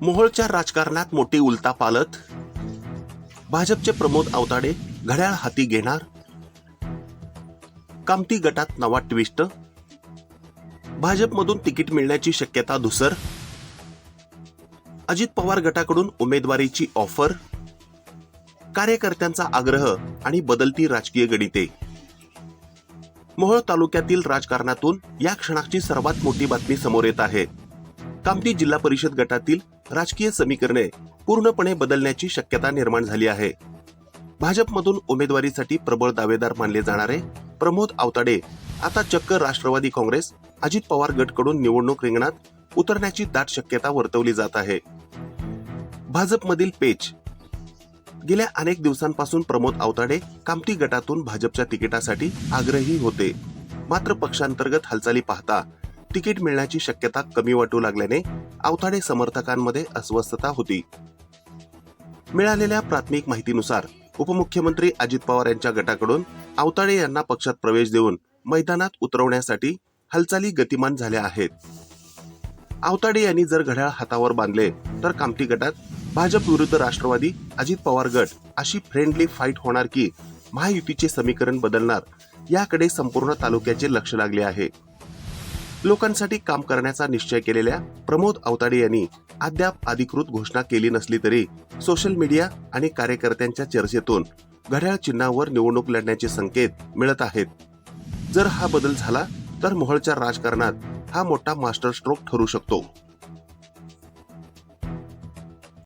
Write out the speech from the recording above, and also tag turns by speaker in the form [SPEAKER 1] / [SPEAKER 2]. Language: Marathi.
[SPEAKER 1] मोहोळच्या राजकारणात मोठी उलता पालत भाजपचे प्रमोद आवताडे घड्याळ हाती घेणार कामती गटात नवा ट्विस्ट भाजपमधून तिकीट मिळण्याची शक्यता धुसर अजित पवार गटाकडून उमेदवारीची ऑफर कार्यकर्त्यांचा आग्रह आणि बदलती राजकीय गणिते. मोहोळ तालुक्यातील राजकारणातून या क्षणाची सर्वात मोठी बातमी समोर येत आहे. कामती जिल्हा परिषद गटातील राजकीय समीकरणे पूर्णपणे बदलण्याची शक्यता निर्माण झाली आहे. भाजपमधून उमेदवारीसाठी प्रबळ दावेदार मानले जाणारे प्रमोद आवताडे आता चक्क राष्ट्रवादी काँग्रेस अजित पवार गटकडून निवडणूक रिंगणात उतरण्याची दाट शक्यता वर्तवली जात आहे. भाजपमधील पेच. गेल्या अनेक दिवसांपासून प्रमोद आवताडे कामती गटातून भाजपच्या तिकिटासाठी आग्रही होते. मात्र पक्षांतर्गत हालचाली पाहता तिकीट मिळण्याची शक्यता कमी वाटू लागल्याने आवताडे समर्थकांमध्ये अस्वस्थता होती. मिळालेल्या प्राथमिक माहितीनुसार उपमुख्यमंत्री अजित पवार यांच्या गटाकडून आवताडे यांना पक्षात प्रवेश देऊन मैदानात उतरवण्यासाठी हालचाली गतिमान झाल्या आहेत. आवताडे यांनी जर घड्याळ हातावर बांधले तर कामती गटात भाजप विरुद्ध राष्ट्रवादी अजित पवार गट अशी फ्रेंडली फाईट होणार की महायुतीचे समीकरण बदलणार याकडे संपूर्ण तालुक्याचे लक्ष लागले आहे. लोकांसाठी काम करण्याचा निश्चय केलेल्या प्रमोद अवताडे यांनी अद्याप अधिकृत घोषणा केली नसली तरी सोशल मीडिया आणि कार्यकर्त्यांच्या चर्चेतून घड्याळ चिन्हावर निवडणूक लढण्याचे संकेत मिळत आहेत. जर हा बदल झाला तर मोहळच्या राजकारणात हा मोठा मास्टर स्ट्रोक ठरू शकतो.